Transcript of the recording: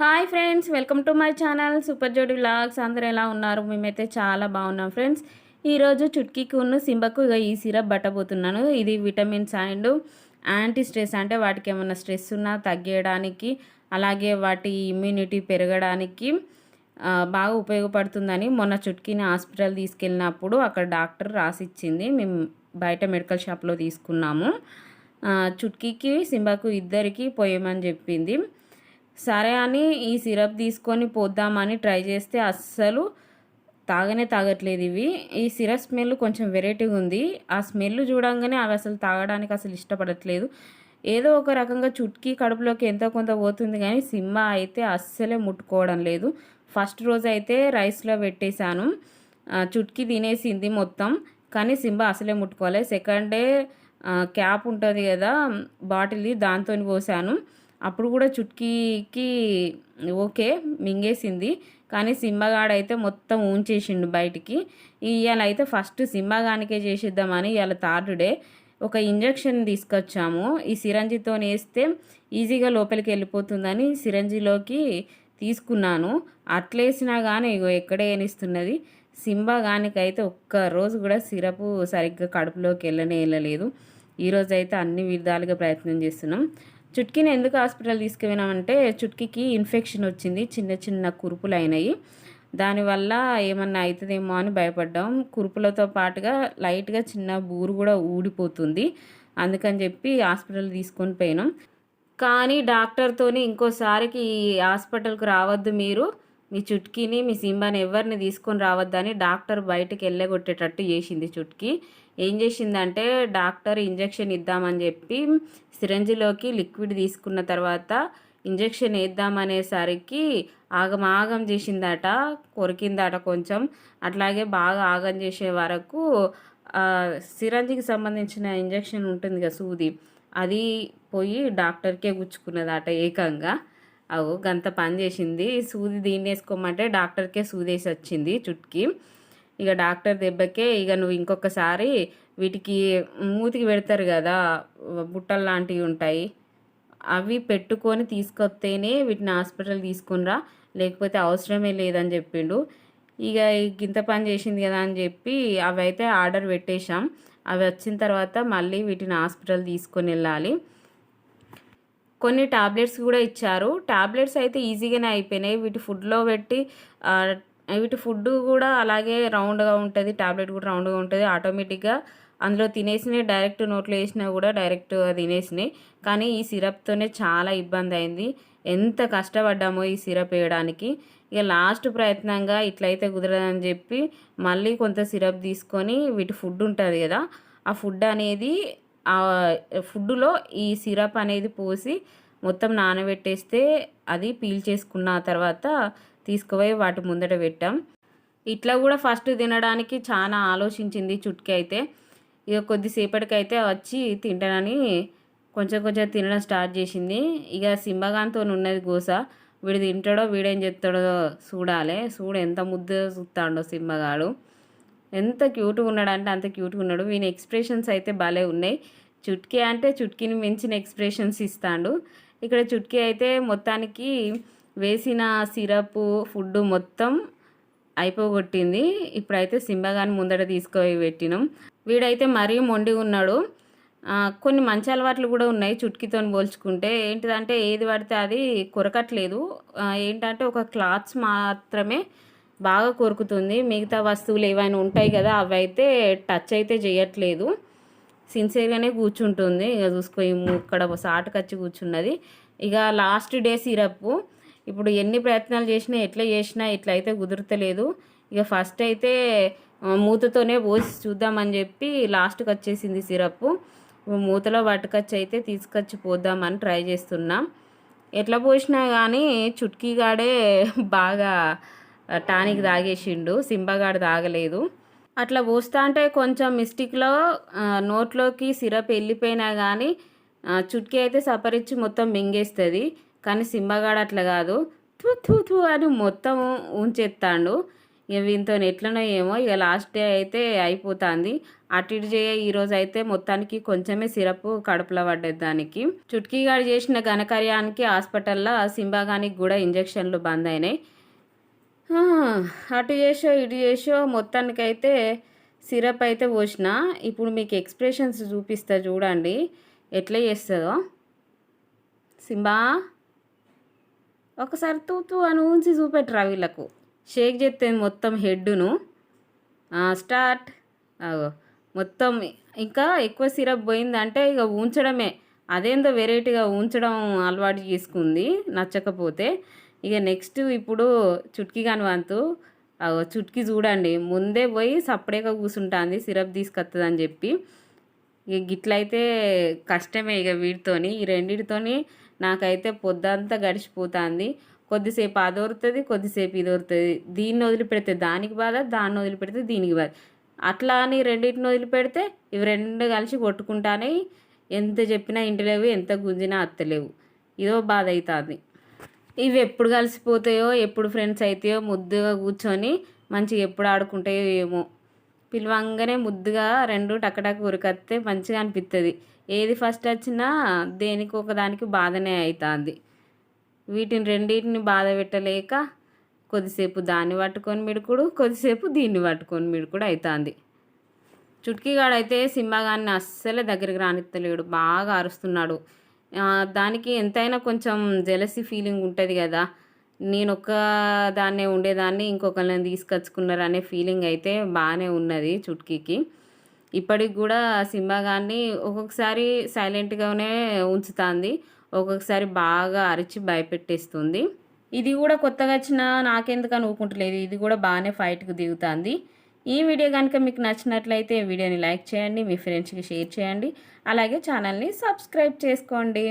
Hi friends welcome to my channel super జోడి vlogs. అందరూ ఎలా ఉన్నారు? మేమైతే చాలా బాగున్నాం ఫ్రెండ్స్. ఈరోజు చుట్కీకి ఉన్న సింబకు ఇక ఈ సిరప్ పట్టబోతున్నాను ఇది విటమిన్స్ అండ్ యాంటీ స్ట్రెస్ అంటే వాటికి ఏమైనా స్ట్రెస్ ఉన్నా తగ్గేయడానికి అలాగే వాటి ఇమ్యూనిటీ పెరగడానికి బాగా ఉపయోగపడుతుందని మొన్న చుట్కీని హాస్పిటల్ తీసుకెళ్ళినప్పుడు అక్కడ డాక్టర్ రాసిచ్చింది. మేము బయట మెడికల్ షాప్లో తీసుకున్నాము. చుట్కీకి సింబాకు ఇద్దరికి పోయమని చెప్పింది. సరే అని ఈ సిరప్ తీసుకొని పోద్దామని ట్రై చేస్తే అస్సలు తాగనే తాగట్లేదు ఇవి. ఈ సిరప్ స్మెల్ కొంచెం వెరైటీగా ఉంది. ఆ స్మెల్ చూడంగానే అవి అసలు తాగడానికి అసలు ఇష్టపడట్లేదు. ఏదో ఒక రకంగా చుట్కీ కడుపులోకి ఎంతో కొంత పోతుంది కానీ సిమ్మ అయితే అస్సలే ముట్టుకోవడం లేదు. ఫస్ట్ రోజు అయితే రైస్లో పెట్టేశాను. చుట్కీ తినేసింది మొత్తం కానీ సింబ అసలే ముట్టుకోలేదు సెకండ్ డే క్యాప్ ఉంటుంది కదా బాటిల్ది దాంతో పోసాను. అప్పుడు కూడా చుట్కీకి ఓకే మింగేసింది. కానీ సింబగాడైతే మొత్తం ఊంచేసిండు బయటికి. ఇవాళ అయితే ఫస్ట్ సింబగానికే చేసేద్దామని ఇవాళ థర్డ్ డే ఒక ఇంజక్షన్ తీసుకొచ్చాము. ఈ సిరంజితో వేస్తే ఈజీగా లోపలికి వెళ్ళిపోతుందని సిరంజిలోకి తీసుకున్నాను. అట్లేసినా కానీ ఇగో ఎక్కడే ఏనిస్తున్నది. సింబాగానికైతే ఒక్క రోజు కూడా సిరపు సరిగ్గా కడుపులోకి వెళ్ళనే వెళ్ళలేదు. ఈరోజైతే అన్ని విధాలుగా ప్రయత్నం చేస్తున్నాం. చుట్కీని ఎందుకు హాస్పిటల్ తీసుకుపోయినామంటే చుట్కీకి ఇన్ఫెక్షన్ వచ్చింది చిన్న చిన్న కురుపులు అయినాయి దానివల్ల ఏమన్నా అవుతుందేమో అని భయపడ్డాం. కురుపులతో పాటుగా లైట్గా చిన్న బూరు కూడా ఊడిపోతుంది. అందుకని చెప్పి హాస్పిటల్ తీసుకొని పోయినాం. కానీ డాక్టర్తోని ఇంకోసారికి హాస్పిటల్కి రావద్దు మీరు. మీ చుట్కీని మీ సింబాని ఎవరిని తీసుకొని రావద్దని డాక్టర్ బయటకు వెళ్ళగొట్టేటట్టు చేసింది చుట్కీ. ఏం చేసిందంటే డాక్టర్ ఇంజెక్షన్ ఇద్దామని చెప్పి సిరంజిలోకి లిక్విడ్ తీసుకున్న తర్వాత ఇంజెక్షన్ వేద్దామనేసరికి ఆగం ఆగం చేసిందట కొరికిందట కొంచెం. అట్లాగే బాగా ఆగం చేసే వరకు సిరంజికి సంబంధించిన ఇంజెక్షన్ ఉంటుంది కదా సూది అది పోయి డాక్టర్కే గుచ్చుకున్నదట ఏకంగా. అవు గంత పని చేసింది. సూది దీన్ని వేసుకోమంటే డాక్టర్కే సూదేసి వచ్చింది చుట్కి. ఇక డాక్టర్ దెబ్బకే ఇక నువ్వు ఇంకొకసారి వీటికి మూతికి పెడతారు కదా బుట్టలు లాంటివి ఉంటాయి అవి పెట్టుకొని తీసుకొస్తేనే వీటిని హాస్పిటల్ తీసుకునిరా లేకపోతే అవసరమే లేదని చెప్పిండు. ఇక ఇంత పని చేసింది కదా అని చెప్పి అవి అయితే ఆర్డర్ పెట్టేశాం. అవి వచ్చిన తర్వాత మళ్ళీ వీటిని హాస్పిటల్ తీసుకొని వెళ్ళాలి. కొన్ని టాబ్లెట్స్ కూడా ఇచ్చారు. టాబ్లెట్స్ అయితే ఈజీగానే అయిపోయినాయి. వీటి ఫుడ్లో పెట్టి వీటి ఫుడ్ కూడా అలాగే రౌండ్గా ఉంటుంది టాబ్లెట్ కూడా రౌండ్గా ఉంటుంది ఆటోమేటిక్గా అందులో తినేసినాయి డైరెక్ట్ నోట్లో వేసినా కూడా డైరెక్ట్ తినేసినాయి. కానీ ఈ సిరప్తోనే చాలా ఇబ్బంది అయింది ఎంత కష్టపడ్డామో ఈ సిరప్ వేయడానికి. ఇక లాస్ట్ ప్రయత్నంగా ఇట్లయితే కుదరదని చెప్పి మళ్ళీ కొంత సిరప్ తీసుకొని వీటి ఫుడ్ ఉంటుంది కదా ఆ ఫుడ్ అనేది ఆ ఫుడ్లో ఈ సిరప్ అనేది పోసి మొత్తం నానబెట్టేస్తే అది పీల్ చేసుకున్న తర్వాత తీసుకుపోయి వాటి ముందట పెట్టాం. ఇట్లా కూడా ఫస్ట్ తినడానికి చాలా ఆలోచించింది చుట్కీ అయితే. ఇక కొద్దిసేపటికైతే వచ్చి తింటానని కొంచెం కొంచెం తినడం స్టార్ట్ చేసింది. ఇక సింబగాన్తో ఉన్నది గోస. వీడు తింటాడో వీడేం చెప్తాడో చూడాలి. చూడు ఎంత ముద్ద చూస్తాడో సింబగాడు. ఎంత క్యూట్గా ఉన్నాడంటే అంత క్యూట్గా ఉన్నాడు. వీని ఎక్స్ప్రెషన్స్ అయితే భలే ఉన్నాయి. చుట్కీ అంటే చుట్కీని మించిన ఎక్స్ప్రెషన్స్ ఇస్తాడు. ఇక్కడ చుట్కీ అయితే మొత్తానికి వేసిన సిరప్ ఫుడ్ మొత్తం అయిపోగొట్టింది. ఇప్పుడైతే సింబగాని ముందట తీసుకొని పెట్టినాం. వీడైతే మరీ మొండి ఉన్నాడు. కొన్ని మంచి అలవాట్లు కూడా ఉన్నాయి చుట్కీతో పోల్చుకుంటే. ఏంటిదంటే ఏది పడితే అది కొరకట్లేదు. ఏంటంటే ఒక క్లాత్స్ మాత్రమే బాగా కొరుకుతుంది. మిగతా వస్తువులు ఏవైనా ఉంటాయి కదా అవి అయితే టచ్ అయితే చేయట్లేదు. సిన్సియర్గానే కూర్చుంటుంది. ఇక చూసుకో ఇక్కడ సాటుకచ్చి కూర్చున్నది. ఇక లాస్ట్ డే సిరప్ ఇప్పుడు ఎన్ని ప్రయత్నాలు చేసినా ఎట్లా చేసినా ఇట్లా అయితే కుదురుతలేదు. ఇక ఫస్ట్ అయితే మూతతోనే పోసి చూద్దామని చెప్పి లాస్ట్కి వచ్చేసింది సిరప్ మూతలో పట్టుకొచ్చి అయితే తీసుకొచ్చి పోద్దామని ట్రై చేస్తున్నాం. ఎట్లా పోసినా కానీ చుట్కీగాడే బాగా టానిక్ తాగేసిండు. సింబగాడు తాగలేదు. అట్లా పోస్తా అంటే కొంచెం మిస్టేక్లో నోట్లోకి సిరప్ వెళ్ళిపోయినా కానీ చుట్కీ అయితే సపరించి మొత్తం మింగేస్తుంది. కానీ సింబగాడు అట్లా కాదు. థూ థూ థూ అని మొత్తం ఉంచేస్తాడు ఇక వీనితో ఎట్లనో ఏమో ఇక లాస్ట్ డే అయితే అయిపోతుంది. అటు ఇటు చేయ ఈరోజు అయితే మొత్తానికి కొంచెమే సిరప్ కడుపులో పడ్డది దానికి. చుట్కీ గాడు చేసిన ఘనకార్యానికి హాస్పిటల్లో సింబాగానికి కూడా ఇంజక్షన్లు బంద్ అయినాయి. అటు చేసో ఇటు చేసో మొత్తానికైతే సిరప్ అయితే పోసిన. ఇప్పుడు మీకు ఎక్స్ప్రెషన్స్ చూపిస్తా చూడండి. ఎట్లా చేస్తుందో. సింబా ఒకసారి తూ అని ఊంచి చూపెట్టరా వీళ్ళకు. షేక్ చేస్తే మొత్తం హెడ్ను స్టార్ట్. మొత్తం ఇంకా ఎక్కువ సిరప్ పోయిందంటే ఇక ఉంచడమే అదేందో వెరైటీగా ఉంచడం అలవాటు చేసుకుంది. నచ్చకపోతే ఇక నెక్స్ట్ ఇప్పుడు చుట్కీ కాని వంతు చుట్కీ చూడండి. ముందే పోయి సపరేట్గా కూర్చుంటుంది సిరప్ తీసుకొస్తుందని చెప్పి. ఇక గిట్లయితే కష్టమే ఇక వీటితోని ఈ రెండిటితోని నాకైతే పొద్దంతా గడిచిపోతుంది. కొద్దిసేపు అది దొరుకుతుంది కొద్దిసేపు ఇది దొరుకుతుంది దీన్ని వదిలిపెడితే దానికి బాధ దాన్ని వదిలిపెడితే దీనికి బాధ. అట్లా అని రెండింటిని వదిలిపెడితే ఇవి రెండు కలిసి కొట్టుకుంటానే. ఎంత చెప్పినా ఇంటిలేవు ఎంత గుంజినా అత్తలేవు. ఇదో బాధ అవుతుంది ఇవి ఎప్పుడు కలిసిపోతాయో ఎప్పుడు ఫ్రెండ్స్ అవుతాయో ముద్దుగా కూర్చొని మంచిగా ఎప్పుడు ఆడుకుంటాయో ఏమో. పిలవంగానే ముద్దుగా రెండు టకటక ఉరికత్తే మంచిగా అనిపిస్తుంది ఏది ఫస్ట్ వచ్చినా దేనికి ఒకదానికి బాధనే అవుతుంది వీటిని రెండింటిని బాధ పెట్టలేక కొద్దిసేపు దాన్ని పట్టుకొని మిడుకుడు కొద్దిసేపు దీన్ని పట్టుకొని మిడుకుడు అవుతుంది చుట్కీగాడైతే సింహగాన్ని అస్సలే దగ్గరికి రానిత్తలేడు. బాగా అరుస్తున్నాడు. దానికి ఎంతైనా కొంచెం జెలసీ ఫీలింగ్ ఉంటుంది కదా. నేను ఒక్క దాన్నే ఉండేదాన్ని ఇంకొకరిని తీసుకొచ్చుకున్నారు అనే ఫీలింగ్ అయితే బాగానే ఉన్నది చుట్కీకి. ఇప్పటికి కూడా సింబాగాన్ని ఒక్కొక్కసారి సైలెంట్గానే ఉంచుతుంది. ఒక్కొక్కసారి బాగా అరిచి భయపెట్టేస్తుంది. ఇది కూడా కొత్తగా వచ్చిన నాకెందుకని ఊకుంటలేదు ఇది కూడా బాగానే ఫైట్కి దిగుతుంది. ఈ వీడియో కనుక మీకు నచ్చినట్లయితే వీడియోని లైక్ చేయండి మీ ఫ్రెండ్స్కి షేర్ చేయండి అలాగే ఛానల్ని సబ్స్క్రైబ్ చేసుకోండి.